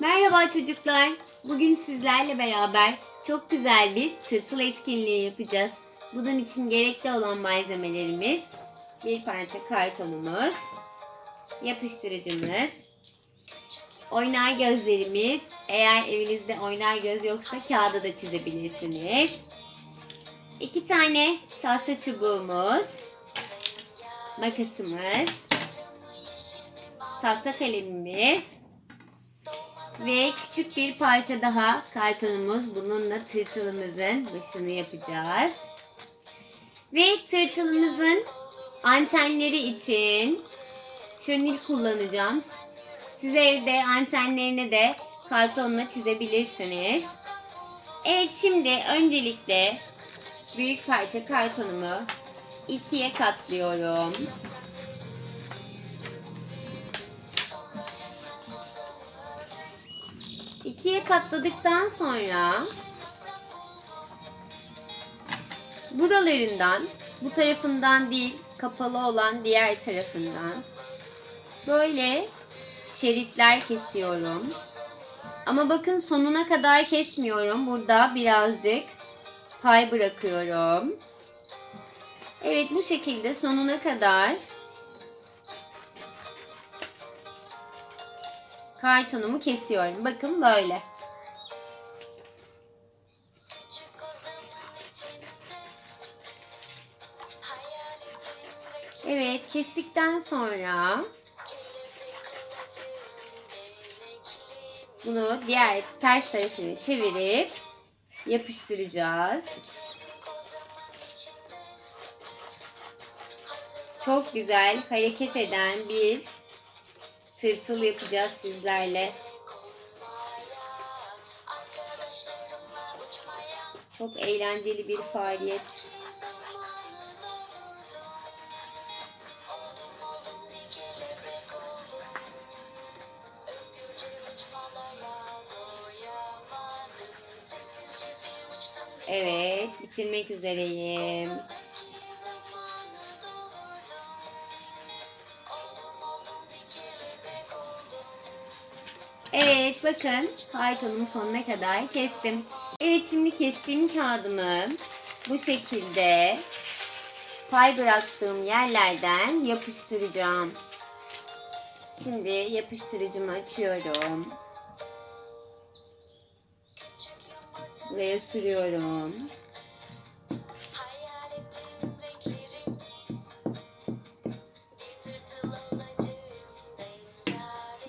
Merhaba çocuklar. Bugün sizlerle beraber çok güzel bir tırtıl etkinliği yapacağız. Bunun için gerekli olan malzemelerimiz bir parça kartonumuz, yapıştırıcımız, oynar gözlerimiz. Eğer evinizde oynar göz yoksa kağıda da çizebilirsiniz. İki tane tahta çubuğumuz, makasımız, tahta kalemimiz, ve küçük bir parça daha kartonumuz. Bununla tırtılımızın başını yapacağız. Ve tırtılımızın antenleri için şönil kullanacağım. Siz evde antenlerini de kartonla çizebilirsiniz. Evet şimdi öncelikle büyük parça kartonumu ikiye katlıyorum. İkiye katladıktan sonra buralarından bu tarafından değil kapalı olan diğer tarafından böyle şeritler kesiyorum. Ama bakın sonuna kadar kesmiyorum. Burada birazcık pay bırakıyorum. Evet bu şekilde sonuna kadar kartonumu kesiyorum. Bakın böyle. Evet kestikten sonra bunu diğer ters tarafını çevirip yapıştıracağız. Çok güzel hareket eden bir tırtıl yapacağız sizlerle. Çok eğlenceli bir faaliyet. Evet, bitirmek üzereyim. Evet bakın kartonumu sonuna kadar kestim. Evet şimdi kestiğim kağıdımı bu şekilde pay bıraktığım yerlerden yapıştıracağım. Şimdi yapıştırıcımı açıyorum. Buraya sürüyorum.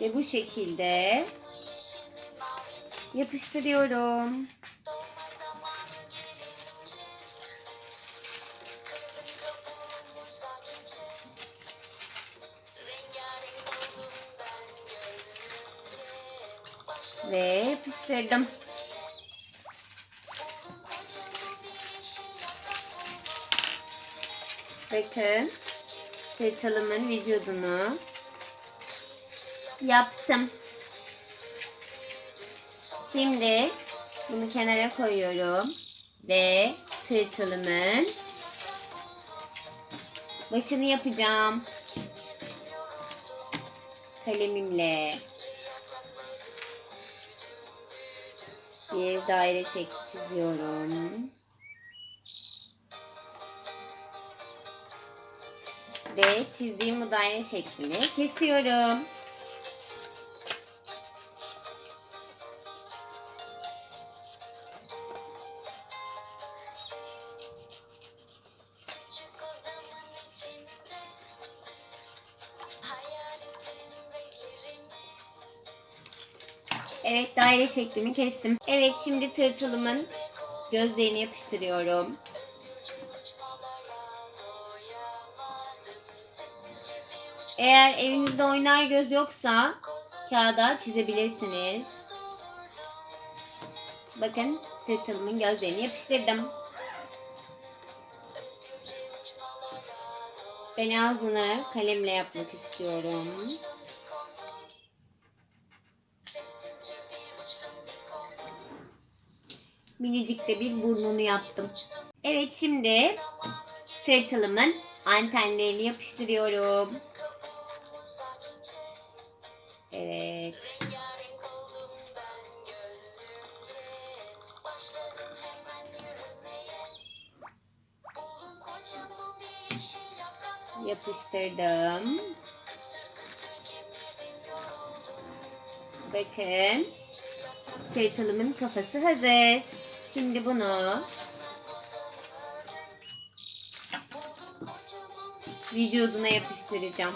Ve bu şekilde yapıştırıyorum. Ve yapıştırdım. Bakın tırtılımın vücudunu yaptım. Şimdi bunu kenara koyuyorum ve tırtılımın başını yapacağım. Kalemimle bir daire şekli çiziyorum. Ve çizdiğim bu daire şeklini kesiyorum. Evet daire şeklimi kestim. Evet şimdi tırtılımın gözlerini yapıştırıyorum. Eğer evinizde oynar göz yoksa kağıda çizebilirsiniz. Bakın tırtılımın gözlerini yapıştırdım. Ben ağzını kalemle yapmak istiyorum. minicik de bir burnunu yaptım. Evet şimdi tırtılımın antenlerini yapıştırıyorum. Evet. Yapıştırdım. Bakın. Tırtılımın kafası hazır. Şimdi bunu vücuduna yapıştıracağım.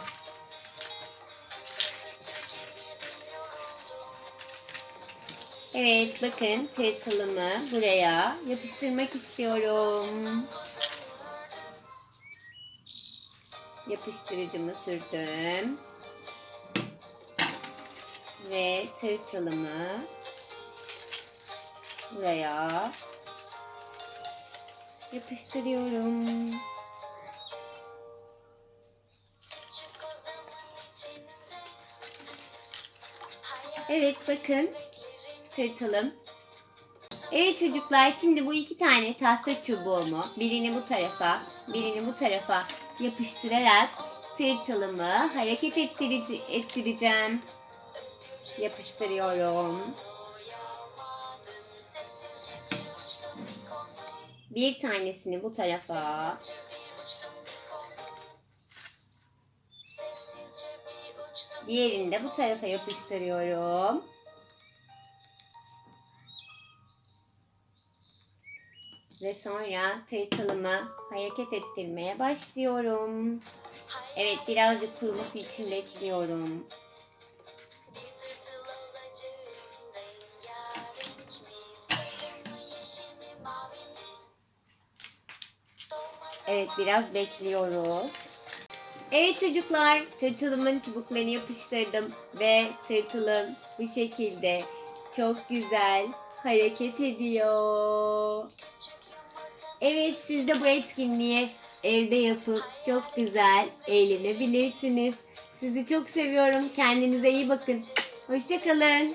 Evet bakın tırtılımı buraya yapıştırmak istiyorum. Yapıştırıcımı sürdüm. Ve tırtılımı buraya yapıştırıyorum. Evet bakın tırtılım. Evet çocuklar şimdi bu iki tane tahta çubuğumu birini bu tarafa birini bu tarafa yapıştırarak tırtılımı hareket ettirici, ettireceğim. Yapıştırıyorum. Bir tanesini bu tarafa diğerini de bu tarafa yapıştırıyorum. Ve sonra tırtılımı hareket ettirmeye başlıyorum. Evet birazcık kuruması için bekliyorum. Evet biraz bekliyoruz. Evet çocuklar tırtılımın çubuklarını yapıştırdım ve tırtılım bu şekilde çok güzel hareket ediyor. Evet siz de bu etkinliği evde yapıp çok güzel eğlenebilirsiniz. Sizi çok seviyorum. Kendinize iyi bakın. Hoşçakalın.